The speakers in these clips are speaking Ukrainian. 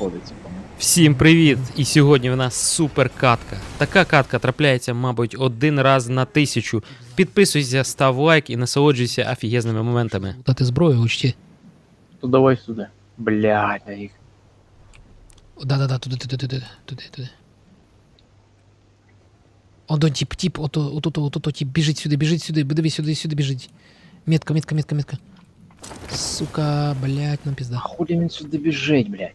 знаходиться. Всім привіт! І сьогодні в нас супер катка. Така катка трапляється, мабуть, один раз на тисячу. Підписуйся, став лайк і насолоджуйся офігезними моментами. Дати зброю, учти. То давай сюди. Блядь, а їх. Да-да-да, туди, туди, туди, туди, туди. Ото тип, тип, ото, ото, ото, ото, тип, біжить сюди, біжить сюди, дивись сюди, сюди біжить. Метка, метка, метка, метка. Сука, блядь, нам А пізда. хули він сюди біжить, блядь?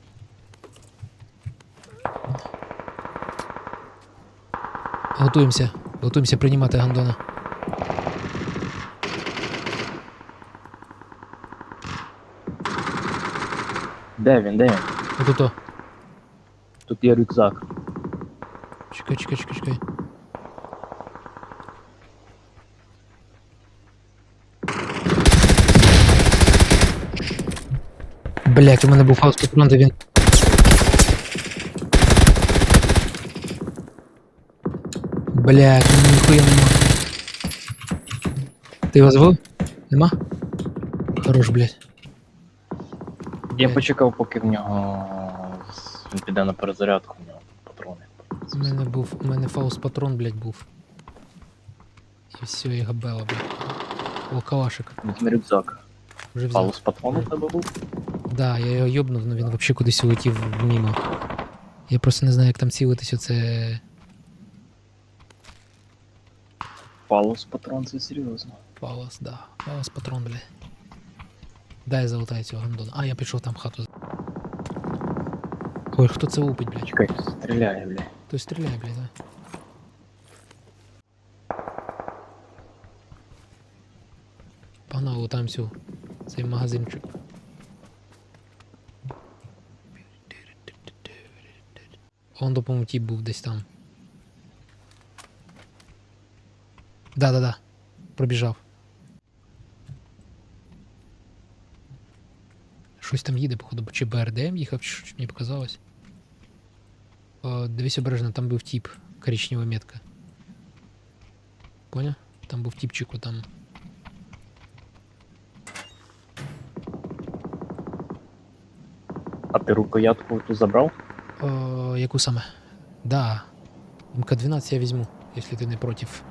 Готуємося, готуємося приймати гандона. Де він, де він? Ото-то. Тут є рюкзак. Чекай, чекай, чекай, чекай. Блять, у мене був фаус патрон, де він. Блять, ну ніхуя нема. Ти його звив? Нема? Хорош, блять. Я почекав, поки в нього з- він піде на перезарядку, в нього патрони. У мене був, у мене фаус патрон, блять, був. І все, і габела, блять. О, калашик. Візьми рюкзак. Вже взяв. Палус патрон у тебе був? Да, я його йобнув, але він взагалі кудись улетів мимо. Я просто не знаю, як там цілитись оце. Палус патрон, це серйозно. Палас, да. Палас патрон, бля. Дай залутаю цього гандона. А, я пішов там хату. Ой, хто це лупить, блядь? Чекай, стріляє, блядь. Хтось стріляє, блядь, да. Погнали лутаємо цю. Цей магазинчик. Он, по-моєму, тіп був десь там. Да-да-да. Пробіжав. Щось там їде, походу, чи БРДМ їхав, чи що мені показалось. О, дивись обережно, там був тип, коричнева метка. Понял? Там був типчик там. А ти рукоятку ту забрав? О, яку саме? Да. МК-12 я візьму, якщо ти не против.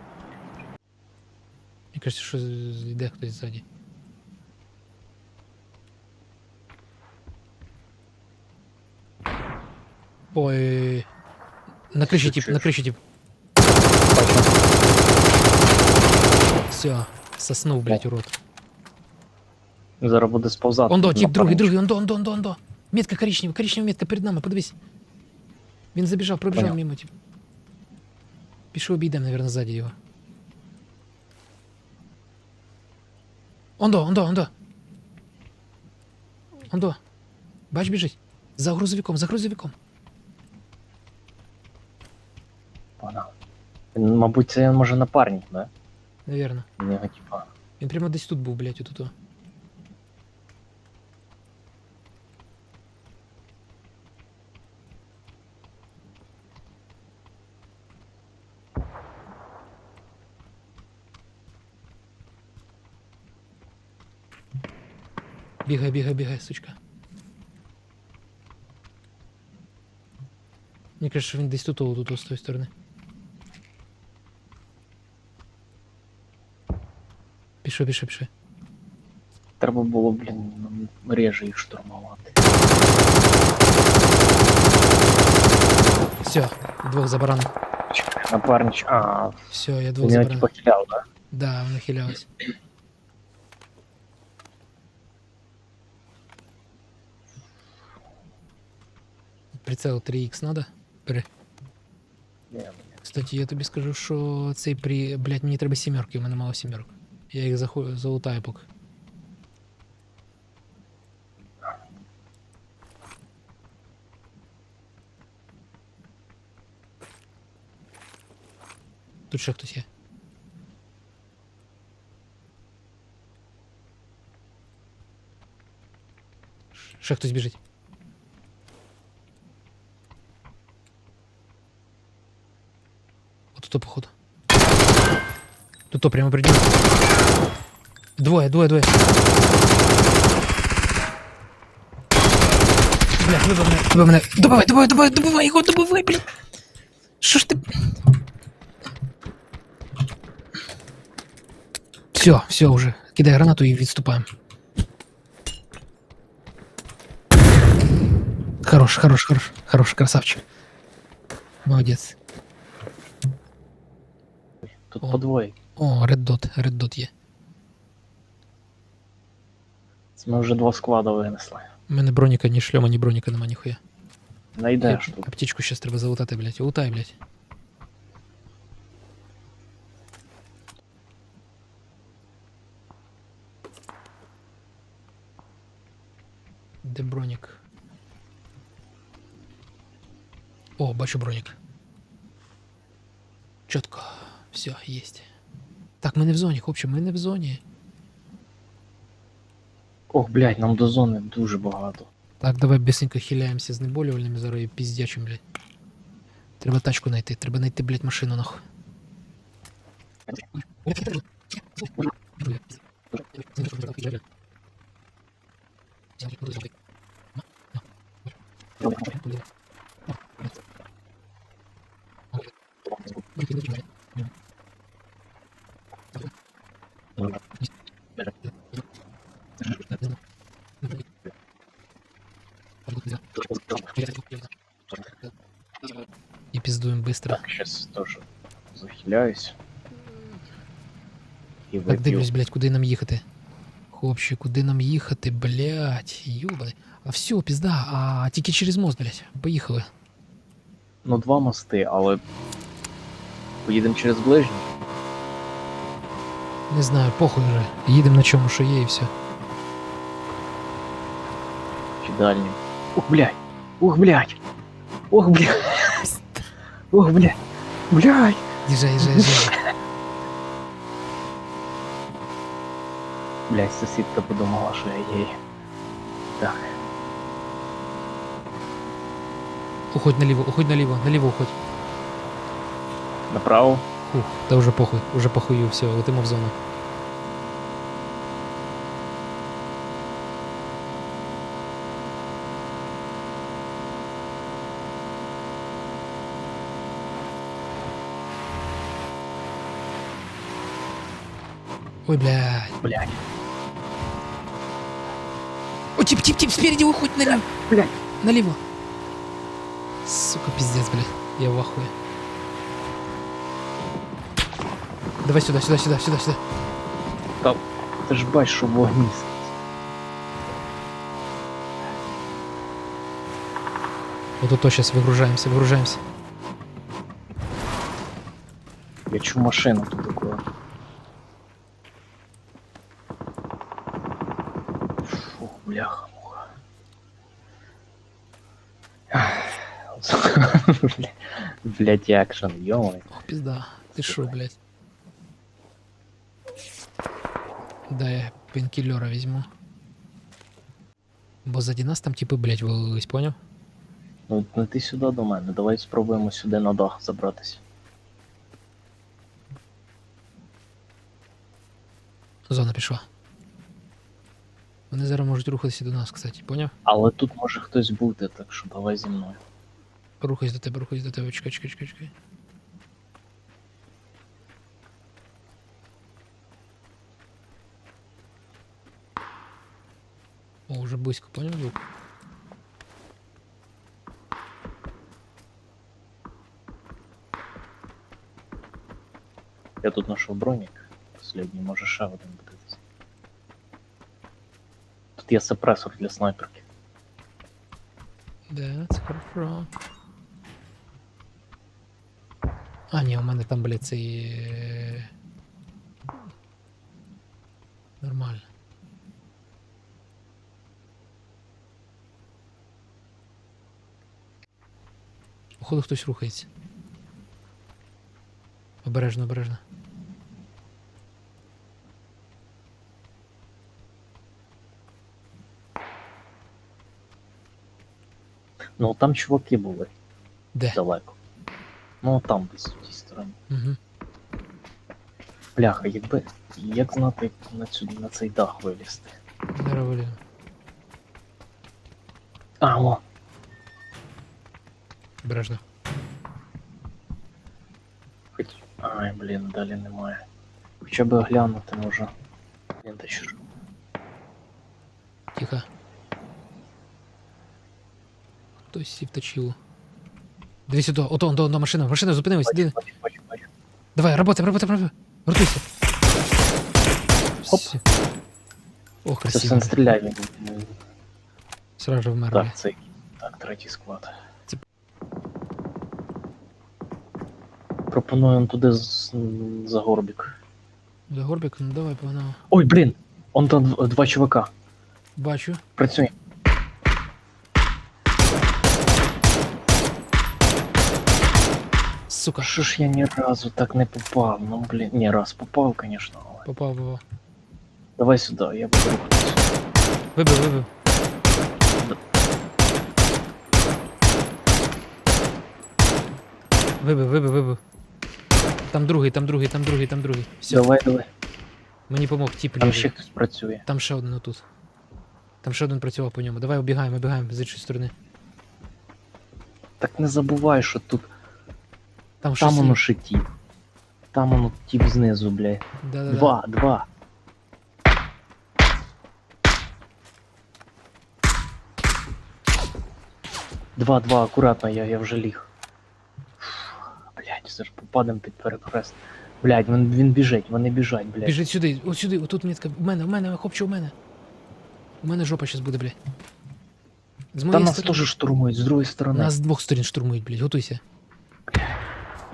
Мені кажется, що з- йде хтось ззаді. Ой. На криші тип, на криші тип. Все, соснув, блядь, урод. Зараз буде сповзати. Ондо, тип, Напевно. другий, другий, ондо, ондо, ондо, ондо. Метка коричнева, коричнева метка перед нами, подивись. Він забіжав, пробіжав Поняв. мимо, тип. Пішов обійдемо, наверное, ззаді його. Ондо, ондо, ондо. Ондо. Бач, біжить. За грузовиком, за грузовиком. Вона. Він, Мабуть, це може напарник, да? Наверно. У нього типа. Він прямо десь тут був, блядь, отут. Бігай, бігай, бігай, сучка. Мені кажется, що він десь тут, тут, з тої сторони. Пішов, пішов, пішов. Треба було, блін, реже їх штурмувати. Все, двох забаранив. Чекай, напарнич. А, Все, я у двох нього забаранив. типа хиляв, да? Да, вона хилялась. Прицел 3х надо? Бери. Ні, ні. Кстати, я тобі скажу, що цей при. Блять, мені треба сімерки, у мене мало сімерок. Я їх заху... залутаю поки. Тут ще хтось є. Ш- Ще хтось біжить. Тут то прямо перед ним. Двоє, двоє, двоє. Бля. Добивай мене, добивай мене. Добивай, добивай, добивай, добивай його, добивай, блін. Що ж ти? Все, все уже. Кидай гранату і відступаємо. Хорош, хорош, хорош, хорош, красавчик. Молодець. Тут О. по двоє. О, Red Dot, Red Dot є. Це Ми вже два склада винесли. У мене броніка, ні шльома, ні броніка нема ніхуя. Найдеш тут. Аптечку щас треба залутати, блядь. Лутай, блядь. Де бронік? О, бачу бронік. Чітко. Все, єсть. Так, ми не в зоні, хлопче, ми не в зоні. Ох, блядь, нам до зони дуже багато. Так, давай бісенько хиляємося з неболювальними зараз і піздячим, блядь. Треба тачку знайти, треба знайти, блядь, машину нахуй. І піздуємо быстро. Так, щас теж захиляюсь. І Так, дивлюсь, блядь, куди нам їхати. Хлопче, куди нам їхати, блядь, юбаний. А все, пізда, а тільки через мост, блядь. Поїхали. Ну, два мости, але. Поїдемо через ближній. Не знаю, похуй вже. Їдемо на чому, що є, і все. Чи дальній. Ух, блядь! Ух, блядь! Ух, блядь! Ух, блядь! Блядь! Їжджай, їжджай, їжджай. Блядь, сусідка подумала, що я їй. Так. Уходь наліво, уходь наліво, наліво уходь. Направо. Фух, та вже похуй, уже похую, все, летимо в зону. Ой, блядь. Блядь. О, тип, тип, тип, спереди уходь налево. Блядь. Налево. Сука, пиздец, блядь. Я в ахуе. Давай сюда, сюда, сюда, сюда, сюда. Та ти ж бачиш, що вогні. Вот это сейчас выгружаемся, выгружаемся. Я чу машину тут Блять, екшен, йомай. Ох, пизда. Ты шо, блядь? Да, я пенкиллера возьму. Бо сзади нас там типы, блядь, вылились, понял? Ну, не ти сюди до мене, давай спробуємо сюди на дах забратися. Зона пішла. Вони зараз можуть рухатися до нас, кстати, поняв? Але тут може хтось бути, так що давай зі мною. Рухайся до тебе, рухайся до тебе, чекай, чекай, чекай, чекай. О, уже близько, понял звук? Я тут знайшов бронік. Последній, може ще один буде десь. Тут є сепресор для снайперки. That's хорошо. А, ні, у мене там, блядь, цей... е, Нормально. Походу хтось рухається. Обережно, обережно. Ну там чуваки були Де? далеко. Ну там десь в тій стороні. Угу. Бляха, якби. Як знати, як на, цю, на цей дах вилізти? Здорово, Ліна. А, о, Обережно. Хоч... Ай, блін, далі немає. Хоча б глянути може. Блін, та що ж. Тихо. Хтось сів точило. Дивись сюди, ото, ото, ото, машина, машина, зупинилась, Бачу, бачу, бачу, бачу. Давай, работай, работай, работай. Ротуйся. Хоп. Всё. Ох, Це красиво. все не він- Сразу же вмер. Так, цей. Так, третій склад. Це- Пропоную туди з... за горбік. За горбик, ну давай, погнали. Ой, блін! Он там дв- два чувака. Бачу. Працює. Сука. Що ж я ні разу так не попав? Ну блін, ні, раз попав, звісно, але. Попав, попав. Давай сюди, я буду рухатися. Вибив, вибив. Вибив, вибив, вибив. Там другий, там другий, там другий, там другий. Все, Давай, давай. мені помог тіп Там лівий. ще хтось працює. Там ще один отут. Там ще один працював по ньому. Давай обігаємо, обігаємо з іншої сторони. Так не забувай, що тут. Там щось Там є. воно ще тіп. Там воно тіп знизу, блядь. Да-да-да. Два, два. Два, два, акуратно, я, я вже ліг. Блять, все ж попадем під перехрест. Блять, він, він біжить, вони біжать, блять. Біжить сюди, от сюди, отут мітка. У мене, у мене, хлопче, у мене. У мене жопа щас буде, блядь. З Та моєї нас сторони. теж штурмують, з другої сторони. Нас з двох сторін штурмують, блядь, готуйся.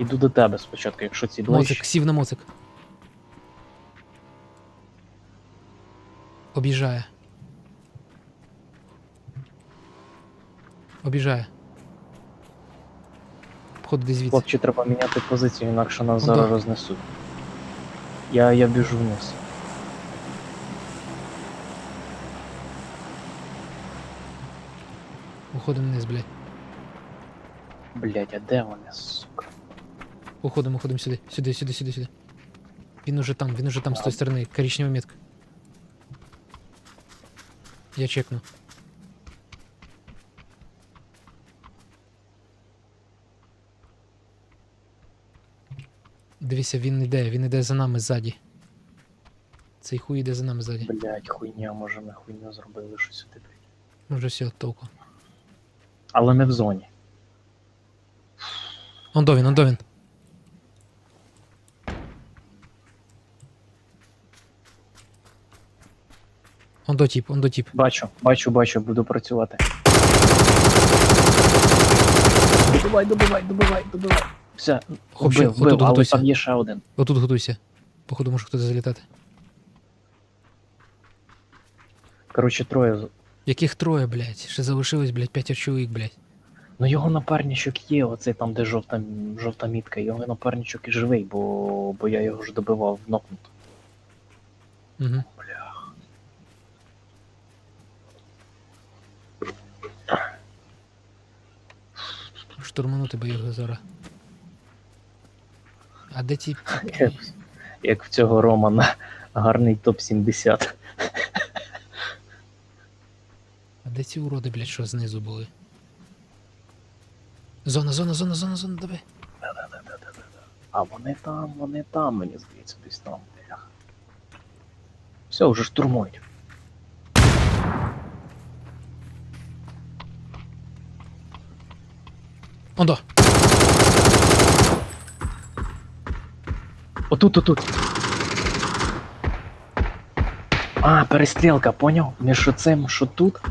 Іду до тебе спочатку, якщо ці ближче. Моцик, сів на моцик. Об'їжджає. Об'їжджає. Десь звідси. Хлопче, треба міняти позицію, інакше нас Ну, зараз да. рознесуть. Я, я біжу вниз. Уходимо вниз, блядь. Блять, а де вони, сука? Уходимо, уходимо сюди. Сюди, сюди, сюди, сюди. Він уже там, він уже там з тої сторони. Коричнева метка. Я чекну. Дивіться, він іде, він іде за нами ззаді. Цей хуй іде за нами ззаді. Блять, хуйня, може ми хуйню зробили, що сюди, блять. Може все, толку. Але не в зоні. Он до він, он до він. Он до тип, он до тип. Бачу, бачу, бачу, буду працювати. Добивай, добивай, добивай, добивай. Все, Хлопче, вбив, вбив, отут але готуйся. там є ще один. Отут готуйся. Походу може хтось залітати. Коротше, троє. з- Яких троє, блядь? Ще залишилось, блядь, п'ять чоловік, блядь. Ну його напарничок є, оцей там, де жовта, жовта мітка, його напарничок і живий, бо, бо я його ж добивав нокнуто. Угу. Штурманути би його зараз. А де ті. Як, в цього Романа гарний топ-70. А де ці уроди, блядь, що знизу були? Зона, зона, зона, зона, зона, давай. А вони там, вони там, мені здається, десь там. Все, вже штурмують. Ондо! Отут, отут. А, перестрілка, поняв? Між оцим, що тут,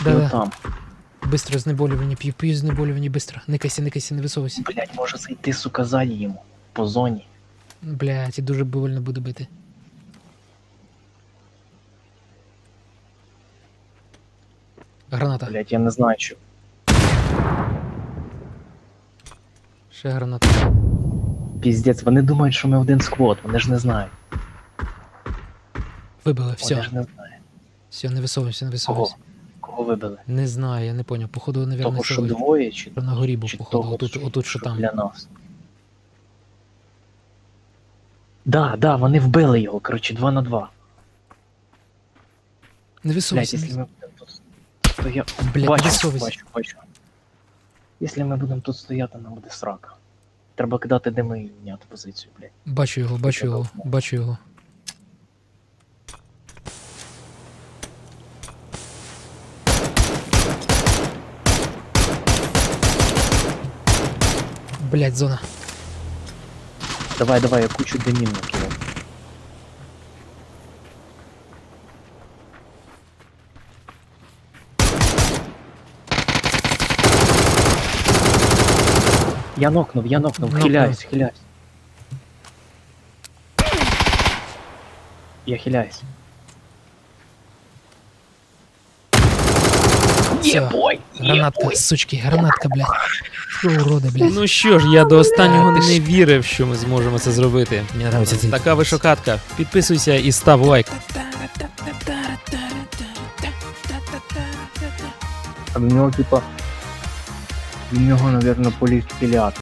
і Да-да. отам. Быстро знеболювання, п'ю, п'ю знеболювання, быстро. Никайся, никайся, не висовуйся. Блять, може зайти, сука, ззаді йому. По зоні. Блядь, і дуже больно буде бити. Граната. Блять, я не знаю, що. Ще граната. Піздець, вони думають, що ми один сквот, вони ж не знають. Вибили, Вони все. ж не знають. Все, не висовуйся, не Кого? висовуйся. Кого вибили? Не знаю, я не поняв. Походу, наверное, Того, що двоє, чи, на горі був, чи походу. того, Отут, отут, що там. для нас. Да, да, вони вбили його, коротше, 2 на 2. Не Блять, висовуйся. якщо ми будемо тут. То я Блядь, бачу, висовуйся. бачу, бачу. Якщо ми будемо тут стояти, нам буде срака. Треба кидати дими і міняти позицію, блядь. Бачу його, бачу його, бачу його. Блять, зона. Давай, давай, я кучу димів. Я нокнув, я нокнув, Нокнув. хиляюсь, хиляюсь. Я хиляюсь. Все, Єбой! гранатка, сучки, гранатка, блядь. Що уроди, блядь. Ну що ж, я до останнього не вірив, що ми зможемо це зробити. Мені нравиться цей Така вишокатка. Підписуйся і став лайк. А в нього, типа, в нього, наверное, поліг